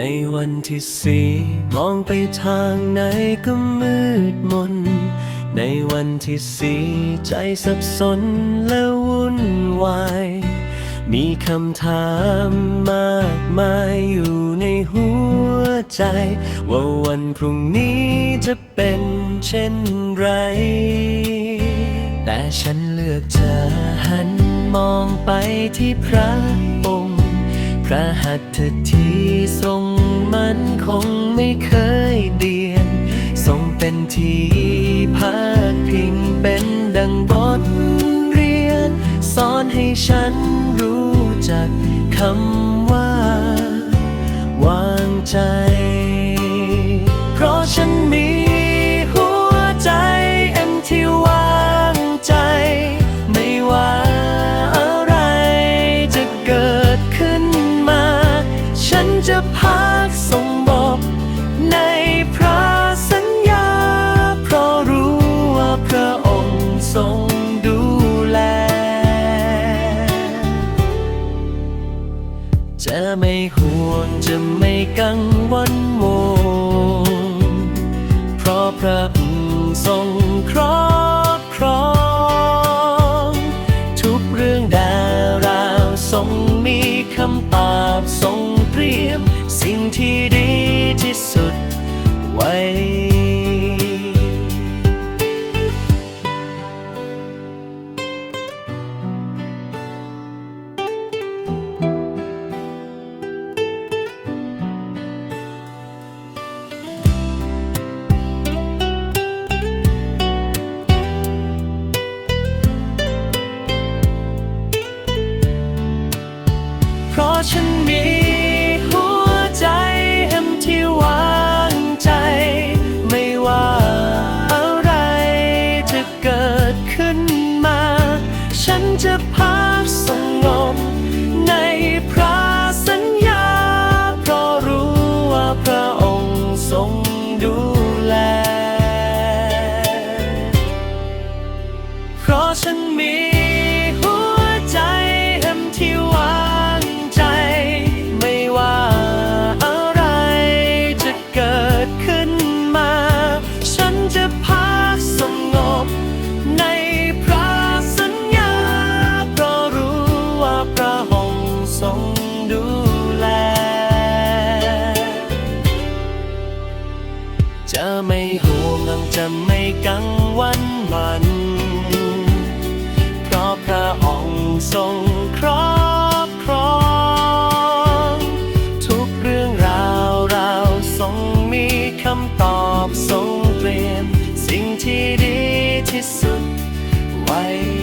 ในวันที่สีมองไปทางไหนก็มืดมน ในวันที่สีใจสับสนและวุ่นวาย มีคำถามมากมายอยู่ในหัวใจ ว่าวันพรุ่งนี้จะเป็นเช่นไร แต่ฉันเลือกจะหันมองไปที่พระ พระหัตถ์ที่ทรงมันคงไม่เคยเดียน ทรงเป็นที่พักพิงเป็นดังบทเรียน สอนให้ฉันรู้จักคำว่า วางใจ ไม่ห่วงจะไม่กังะฉันมีหัวใจแห่งที่วางใจ ไม่ว่าอะไรจะเกิดขึ้นมา ฉันจะพา จะไม่ห่วงจะไม่กังวลมันเพราะพระองค์ทรงครอบครองทุกเรื่องราวเราทรงมีคำตอบทรงเตรียม สิ่งที่ดีที่สุดไว้